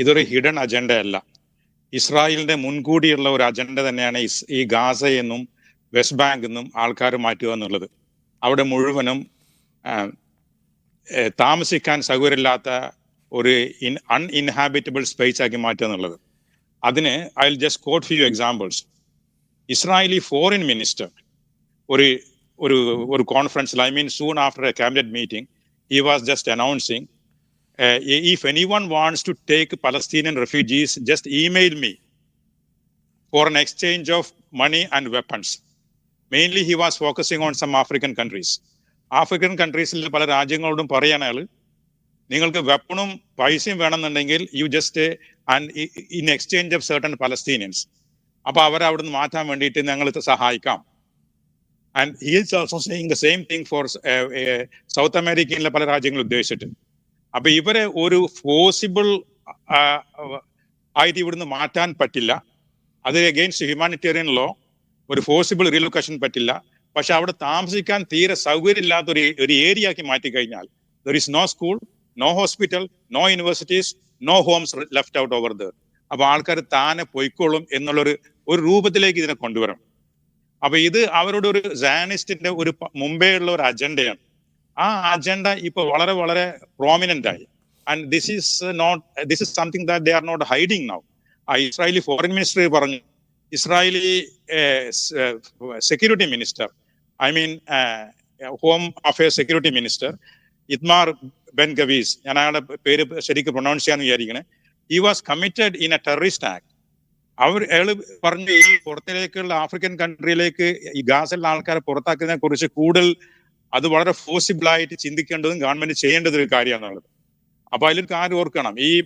ഇതൊരു ഹിഡൻ അജണ്ടയല്ല ഇസ്രായേലിന്റെ മുൻകൂടിയുള്ള ഒരു അജണ്ട തന്നെയാണ് ഈ ഗാസയെന്നും വെസ്റ്റ് ബാങ്ക് എന്നും ആൾക്കാർ മാറ്റുക എന്നുള്ളത്. അവിടെ മുഴുവനും താമസിക്കാൻ സൗകര്യമില്ലാത്ത ഒരു ഇൻ അൺഇൻഹാബിറ്റബിൾ സ്പേസ് ആക്കി മാറ്റുക എന്നുള്ളത്. അതിന് I will just quote few examples Israeli foreign minister ഒരു ഒരു ഒരു കോൺഫറൻസിൽ I mean soon after a cabinet meeting he was just announcing uh, if anyone wants to take Palestinian refugees, just email me for an exchange of money and weapons. Mainly, he was focusing on some African countries. African കൺട്രീസിലെ പല രാജ്യങ്ങളോടും പറയാണ് അയാൾ നിങ്ങൾക്ക് വെപ്പണും പൈസയും വേണമെന്നുണ്ടെങ്കിൽ you just and in exchange of certain Palestinians അപ്പൊ അവരെ അവിടെ നിന്ന് മാറ്റാൻ വേണ്ടിയിട്ട് ഞങ്ങൾ സഹായിക്കാം and he is also saying the same thing for South അമേരിക്കയിലെ പല രാജ്യങ്ങളും ഉദ്ദേശിച്ചിട്ട് അപ്പൊ ഇവരെ ഒരു പോസിബിൾ ആയിട്ട് ഇവിടുന്ന് മാറ്റാൻ പറ്റില്ല. അത് എഗെയിൻസ്റ്റ് ഹ്യൂമാനിറ്റേറിയൻ ലോ ഒരു ഫോസിബിൾ റീലൊക്കേഷൻ പറ്റില്ല. പക്ഷെ അവിടെ താമസിക്കാൻ തീരെ സൗകര്യമില്ലാത്ത ഒരു ഒരു ഏരിയ ആക്കി മാറ്റി കഴിഞ്ഞാൽ there is no school no hospital no universities no homes left out over there അപ്പൊ ആൾക്കാർ താനെ പൊയ്ക്കോളും എന്നുള്ളൊരു ഒരു രൂപത്തിലേക്ക് ഇതിനെ കൊണ്ടുവരണം. അപ്പൊ ഇത് അവരുടെ ഒരു സാനിസ്റ്റിന്റെ ഒരു മുമ്പേ ഉള്ള ഒരു അജണ്ടയാണ് ആ അജണ്ട ഇപ്പോൾ വളരെ വളരെ പ്രോമിനന്റ് ആയി. And this is not this is something that they are not hiding now ആ ഇസ്രായേലി ഫോറിൻ മിനിസ്റ്റർ പറഞ്ഞു Israeli security minister I mean home affairs security minister Itamar Ben Gvir ഞാൻ അയാളുടെ പേര് ശരിക്കും പ്രൊണൗൺസ് ചെയ്യാന്ന് വിചാരിക്കണേ. He was committed in a terrorist act അവർ അയാൾ പറഞ്ഞു ഈ പുറത്തിലേക്കുള്ള ആഫ്രിക്കൻ കൺട്രിയിലേക്ക് ഈ ഗാസിലുള്ള ആൾക്കാരെ പുറത്താക്കുന്നതിനെ കുറിച്ച് കൂടുതൽ അത് വളരെ ഫോസിബിൾ ആയിട്ട് ചിന്തിക്കേണ്ടതും ഗവൺമെന്റ് ചെയ്യേണ്ടത് ഒരു കാര്യമാണുള്ളത് അപ്പൊ അതിലൊരു കാര്യം ഓർക്കണം. ഈ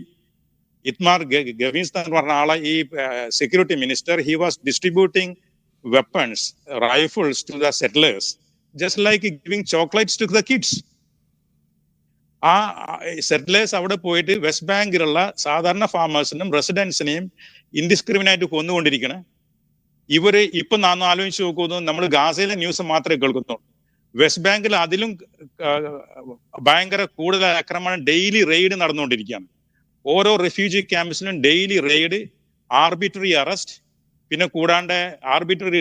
ഇത്മാർ ഗവീൻസ് എന്ന് പറഞ്ഞ ആളെ ഈ security minister he was distributing weapons rifles to the settlers just like giving chocolates to the kids ആ സെറ്റിലേഴ്സ് അവിടെ പോയിട്ട് വെസ്റ്റ് ബാങ്കിലുള്ള സാധാരണ ഫാമേഴ്സിനും റെസിഡൻസിനെയും ഇൻഡിസ്ക്രിമിനേറ്റ് കൊന്നുകൊണ്ടിരിക്കണേ. ഇവർ ഇപ്പൊ നാന്ന് ആലോചിച്ച് നോക്കുന്നു നമ്മൾ ഗാസയിലെ ന്യൂസ് മാത്രമേ കേൾക്കുന്നുള്ളൂ. വെസ്റ്റ് ബാങ്കിൽ അതിലും ഭയങ്കര കൂടുതൽ ആക്രമണം ഡെയിലി റെയ്ഡ് നടന്നുകൊണ്ടിരിക്കുകയാണ്. ഓരോ റെഫ്യൂജി ക്യാമ്പസിലും ഡെയിലി റെയ്ഡ് ആർബിറ്ററി അറസ്റ്റ് പിന്നെ കൂടാണ്ട് arbitrary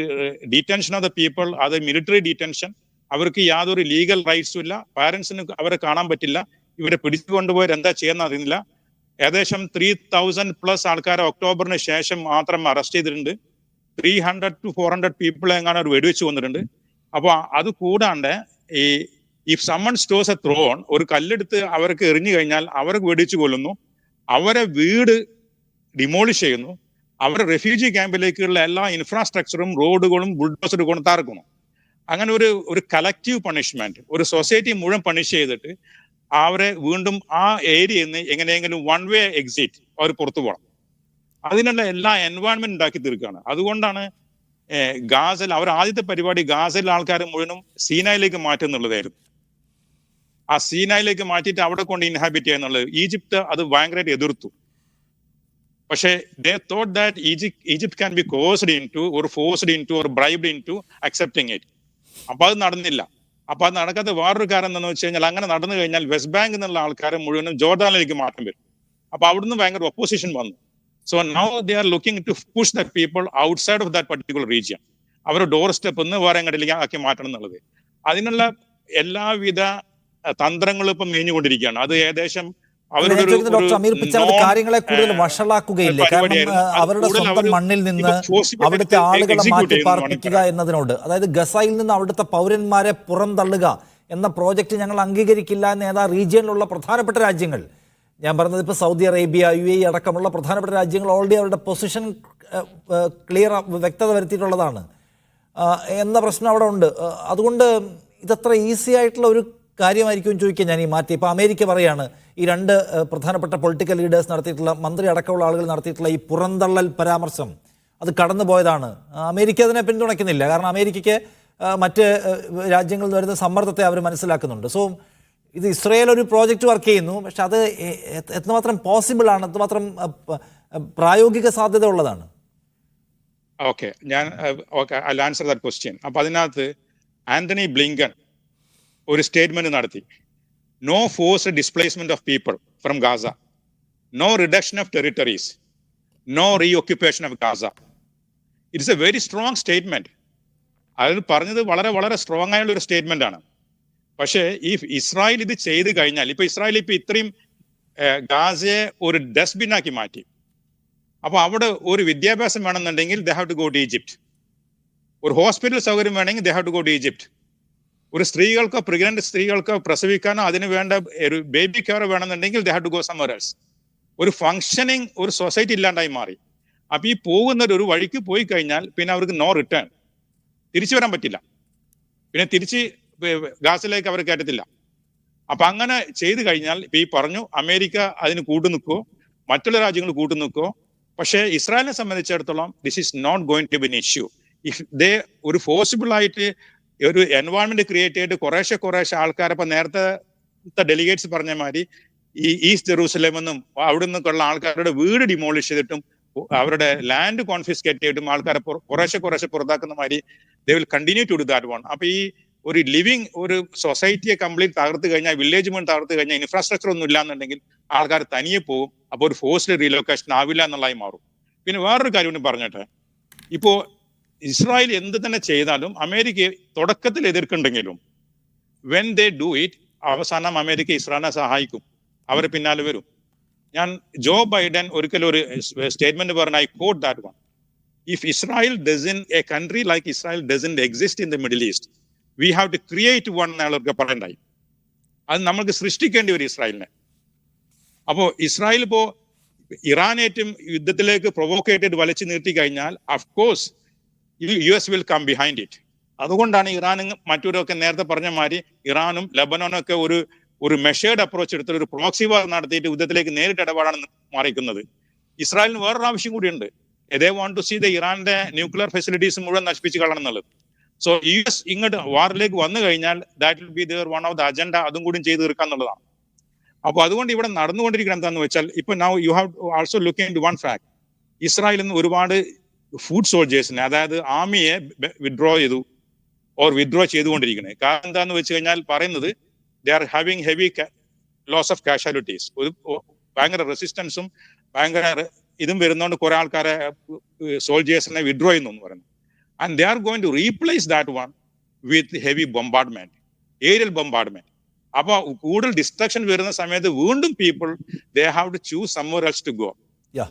detention of the people അത് മിലിറ്ററി ഡീറ്റൻഷൻ അവർക്ക് യാതൊരു ലീഗൽ റൈറ്റ്സും ഇല്ല. പാരൻസിന് അവരെ കാണാൻ പറ്റില്ല. ഇവരെ പിടിച്ചു കൊണ്ടുപോയവർ എന്താ ചെയ്യുന്ന അറിയുന്നില്ല. ഏകദേശം ത്രീ തൗസൻഡ് പ്ലസ് ആൾക്കാരെ ഒക്ടോബറിന് ശേഷം മാത്രം അറസ്റ്റ് ചെയ്തിട്ടുണ്ട്. Three hundred to four hundred people എങ്ങാനും വെടിവെച്ച് വന്നിട്ടുണ്ട് അപ്പൊ അത് കൂടാണ്ട് ഈ if someone stones a thrown ഒരു കല്ലെടുത്ത് അവർക്ക് എറിഞ്ഞു കഴിഞ്ഞാൽ അവർക്ക് വെടിച്ചു കൊല്ലുന്നു. അവരെ വീട് ഡിമോളിഷ് ചെയ്യുന്നു. അവരെ റെഫ്യൂജി ക്യാമ്പിലേക്കുള്ള എല്ലാ ഇൻഫ്രാസ്ട്രക്ചറും റോഡുകളും ബുൾഡോസറുകളും തറക്കുന്നു അങ്ങനെ ഒരു ഒരു കളക്റ്റീവ് പണിഷ്മെന്റ് ഒരു സൊസൈറ്റി മുഴുവൻ പണിഷ് ചെയ്തിട്ട് അവരെ വീണ്ടും ആ ഏരിയയിൽ നിന്ന് എങ്ങനെയെങ്കിലും വൺ വേ എക്സിറ്റ് അവർ പുറത്തു പോകണം. അതിനുള്ള എല്ലാ എൻവയോൺമെന്റ് ഉണ്ടാക്കി തീർക്കുകയാണ്. അതുകൊണ്ടാണ് ഏഹ്, ഗാസയിൽ അവർ ആദ്യത്തെ പരിപാടി ഗാസയിലെ ആൾക്കാർ മുഴുവനും സീനായിലേക്ക് മാറ്റുന്നുള്ളതായിരുന്നു ആ സീനായിലേക്ക് മാറ്റിയിട്ട് അവിടെ കൊണ്ട് ഇൻഹാബിറ്റ് ചെയ്യാന്നുള്ളത് ഈജിപ്ത് അത് ഭയങ്കരമായിട്ട് എതിർത്തു. പക്ഷേ they thought that Egypt Egypt can be coaxed into ഒരു ഫോഴ്സ്ഡ് ഇൻ ടു ഒരു bribed into accepting it അപ്പൊ അത് നടന്നില്ല. അപ്പൊ അത് നടക്കാത്ത വേറൊരു കാരണം എന്താണെന്ന് വെച്ച് കഴിഞ്ഞാൽ അങ്ങനെ നടന്നു കഴിഞ്ഞാൽ വെസ്റ്റ് ബാങ്ക് എന്നുള്ള ആൾക്കാരെ മുഴുവനും ജോർദാനിലേക്ക് മാറ്റം വരും അപ്പൊ അവിടുന്ന് ഭയങ്കര ഒപ്പോസിഷൻ വന്നു. So now they are looking to push the people outside of that particular region our doorstep നിന്ന് വേറെ എങ്ങോട്ടിലേക്ക് ആക്കി മാറ്റണം എന്നുള്ളത്. അതിനുള്ള എല്ലാവിധ തന്ത്രങ്ങളും ഇപ്പം മേഞ്ഞുകൊണ്ടിരിക്കുകയാണ്. അത് ഏകദേശം ഡോക്ടർ അമീർ കാര്യങ്ങളെ കൂടുതൽ വഷളാക്കുകയില്ലേ? കാരണം അവരുടെ സ്വന്തം മണ്ണിൽ നിന്ന് അവിടുത്തെ ആളുകളെ മാറ്റി പാർപ്പിക്കുക എന്നതിനോട് അതായത് ഗസയിൽ നിന്ന് അവിടുത്തെ പൗരന്മാരെ പുറന്തള്ളുക എന്ന പ്രോജക്റ്റ് ഞങ്ങൾ അംഗീകരിക്കില്ല എന്ന് ഏതാ റീജിയനിലുള്ള പ്രധാനപ്പെട്ട രാജ്യങ്ങൾ? ഞാൻ പറഞ്ഞത് ഇപ്പോൾ സൗദി അറേബ്യ യു എ അടക്കമുള്ള പ്രധാനപ്പെട്ട രാജ്യങ്ങൾ ഓൾറെഡി അവരുടെ പൊസിഷൻ ക്ലിയർ വ്യക്തത വരുത്തിയിട്ടുള്ളതാണ്. എന്ന പ്രശ്നം അവിടെ ഉണ്ട്. അതുകൊണ്ട് ഇതത്ര ഈസി ആയിട്ടുള്ള ഒരു കാര്യമായിരിക്കും ചോദിക്കാൻ ഞാൻ ഈ മാറ്റി ഇപ്പോൾ അമേരിക്ക പറയാണ് ഈ രണ്ട് പ്രധാനപ്പെട്ട പൊളിറ്റിക്കൽ ലീഡേഴ്സ് നടത്തിയിട്ടുള്ള മന്ത്രി അടക്കമുള്ള ആളുകൾ നടത്തിയിട്ടുള്ള ഈ പുറന്തള്ളൽ പരാമർശം അത് കടന്നുപോയതാണ്. അമേരിക്ക അതിനെ പിന്തുണയ്ക്കുന്നില്ല. കാരണം അമേരിക്കയ്ക്ക് മറ്റ് രാജ്യങ്ങളിൽ നിന്ന് വരുന്ന സമ്മർദ്ദത്തെ അവർ മനസ്സിലാക്കുന്നുണ്ട്. സോ ഇത് ഇസ്രയേൽ ഒരു പ്രോജക്റ്റ് വർക്ക് ചെയ്യുന്നു പക്ഷെ അത് എത്രമാത്രം പോസിബിൾ ആണ് എത്രമാത്രം പ്രായോഗിക സാധ്യത ഉള്ളതാണ്. ഓക്കെ ഞാൻ ആൻസർ ദാറ്റ് ക്വസ്റ്റ്യൻ അപ്പൊ അതിനകത്ത് ആന്റണി ബ്ലിങ്കൺ ഒരു സ്റ്റേറ്റ്മെന്റ് നടത്തി. No force displacement of people from Gaza no reduction of territories no re of Gaza it's a very strong statement അതായത് പറഞ്ഞത് വളരെ വളരെ സ്ട്രോങ് ആയുള്ള ഒരു സ്റ്റേറ്റ്മെന്റ് ആണ്. പക്ഷേ ഈ ഇസ്രായേൽ ഇത് ചെയ്ത് കഴിഞ്ഞാൽ ഇപ്പൊ ഇസ്രായേൽ ഇപ്പൊ ഇത്രയും ഗാസയെ ഒരു ഡസ്റ്റ്ബിൻ ആക്കി മാറ്റി. അപ്പൊ അവിടെ ഒരു വിദ്യാഭ്യാസം വേണമെന്നുണ്ടെങ്കിൽ they have to go to Egypt ഒരു ഹോസ്പിറ്റൽ സൗകര്യം വേണമെങ്കിൽ they have to go to Egypt ഒരു സ്ത്രീകൾക്കോ പ്രഗ്നന്റ് സ്ത്രീകൾക്കോ പ്രസവിക്കാനോ അതിന് വേണ്ട ഒരു ബേബി കെയർ വേണമെന്നുണ്ടെങ്കിൽ they have to go else ഒരു ഫങ്ഷനിങ് ഒരു സൊസൈറ്റി ഇല്ലാണ്ടായി മാറി. അപ്പൊ ഈ പോകുന്ന ഒരു വഴിക്ക് പോയി കഴിഞ്ഞാൽ പിന്നെ അവർക്ക് നോ റിട്ടേൺ തിരിച്ചു വരാൻ പറ്റില്ല. പിന്നെ തിരിച്ച് ഗാസിലേക്ക് അവർ കയറ്റത്തില്ല അപ്പൊ അങ്ങനെ ചെയ്തു കഴിഞ്ഞാൽ ഇപ്പൊ ഈ പറഞ്ഞു അമേരിക്ക അതിന് കൂട്ടു നിൽക്കുവോ മറ്റുള്ള രാജ്യങ്ങൾ കൂട്ടു നിൽക്കുവോ പക്ഷേ ഇസ്രായേലിനെ സംബന്ധിച്ചിടത്തോളം this is not going to be an issue if they ഒരു ഫോസിബിൾ ആയിട്ട് ഒരു എൻവയോൺമെന്റ് ക്രിയേറ്റ് ചെയ്തിട്ട് കുറേശ്ശെ കുറേശ്ശെ ആൾക്കാരെ ഇപ്പൊ നേരത്തെ ഡെലിഗേറ്റ്സ് പറഞ്ഞ മാതിരി ഈ ഈസ്റ്റ് ജെറൂസലേം എന്നും അവിടെ നിന്നൊക്കെയുള്ള ആൾക്കാരുടെ വീട് ഡിമോളിഷ് ചെയ്തിട്ടും അവരുടെ ലാൻഡ് കോൺഫിസ്കേറ്റ് ചെയ്തിട്ടും ആൾക്കാരെ കുറേശ്ശെ കുറേശ്ശെ പുറത്താക്കുന്ന മാതിരി they will continue to do that one അപ്പൊ ഈ ഒരു ലിവിങ് ഒരു സൊസൈറ്റിയെ കംപ്ലീറ്റ് തകർത്ത് കഴിഞ്ഞാൽ വില്ലേജ് മുഴുവൻ തകർത്ത് കഴിഞ്ഞാൽ ഇൻഫ്രാസ്ട്രക്ചർ ഒന്നും ഇല്ലാന്നുണ്ടെങ്കിൽ ആൾക്കാർ തനിയെ പോകും. അപ്പോൾ ഒരു ഫോഴ്സ്ഡ് റീലൊക്കേഷൻ ആവില്ല എന്നുള്ളതായി മാറും. പിന്നെ വേറൊരു കാര്യം കൂടി പറഞ്ഞിട്ട്. ഇപ്പോ ഇസ്രായേൽ എന്ത് തന്നെ ചെയ്താലും അമേരിക്കയെ തുടക്കത്തിൽ എതിർക്കുന്നുണ്ടെങ്കിലും വെൻ ദേ ഡു ഇറ്റ് അവസാനം അമേരിക്ക ഇസ്രായേലിനെ സഹായിക്കും. അവർ പിന്നാലെ വരും. ഞാൻ ജോ ബൈഡൻ ഒരിക്കലും ഒരു സ്റ്റേറ്റ്മെന്റ് പറഞ്ഞ I quote that one if Israel doesn't a country like Israel doesn't exist in the Middle East we have to create one എന്നുള്ളവർക്ക് പറയണ്ടായി. അത് നമ്മൾക്ക് സൃഷ്ടിക്കേണ്ടി വരും ഇസ്രായേലിനെ. അപ്പോൾ ഇസ്രായേൽ ഇപ്പോൾ ഇറാനേറ്റും യുദ്ധത്തിലേക്ക് പ്രൊവോക്കേറ്റഡ് വലിച്ചു നിർത്തി കഴിഞ്ഞാൽ of course U S will come behind it അതുകൊണ്ടാണ് ഇറാനും മറ്റൊരൊക്കെ നേരത്തെ പറഞ്ഞ മാതിരി ഇറാനും ലബനോനും ഒക്കെ ഒരു ഒരു മെഷേർഡ് അപ്രോച്ച് എടുത്തിട്ട് ഒരു പ്രോക്സി വാർ നടത്തിയിട്ട് യുദ്ധത്തിലേക്ക് നേരിട്ട് ഇടപാടാണ് മാറിക്കുന്നത് ഇസ്രായേലിന് വേറൊരു ആവശ്യം കൂടിയുണ്ട്. They want to see the ഇറാന്റെ ന്യൂക്ലിയർ ഫെസിലിറ്റീസ് മുഴുവൻ നശിപ്പിച്ച് കളണം എന്നുള്ളത്. സോ യു എസ് ഇങ്ങോട്ട് വാറിലേക്ക് വന്നു കഴിഞ്ഞാൽ that will be their one of the agenda അതും കൂടി ചെയ്തു തീർക്കുക എന്നുള്ളതാണ്. അപ്പൊ അതുകൊണ്ട് ഇവിടെ നടന്നുകൊണ്ടിരിക്കണം എന്താന്ന് വെച്ചാൽ ഇപ്പൊ now you have also look in one fact Israel നിന്ന് ഒരുപാട് ഫുഡ് സോൾജേഴ്സിനെ അതായത് ആർമിയെ വിഡ്രോ ചെയ്തു ഓർ വിഡ്രോ ചെയ്തുകൊണ്ടിരിക്കുന്നത് കാരണം എന്താന്ന് വെച്ച് കഴിഞ്ഞാൽ പറയുന്നത് they are having heavy loss of casualties ഒരു ഭയങ്കര റെസിസ്റ്റൻസും ഭയങ്കര ഇതും വരുന്നതുകൊണ്ട് കുറെ ആൾക്കാരെ സോൾജേഴ്സിനെ വിഡ്രോ ചെയ്യുന്നു എന്ന് പറയുന്നു and they are going to replace that one with heavy bombardment aerial bombardment അപ്പൊ കൂടുതൽ ഡിസ്ട്രക്ഷൻ വരുന്ന സമയത്ത് വീണ്ടും people they have to choose somewhere else to go yeah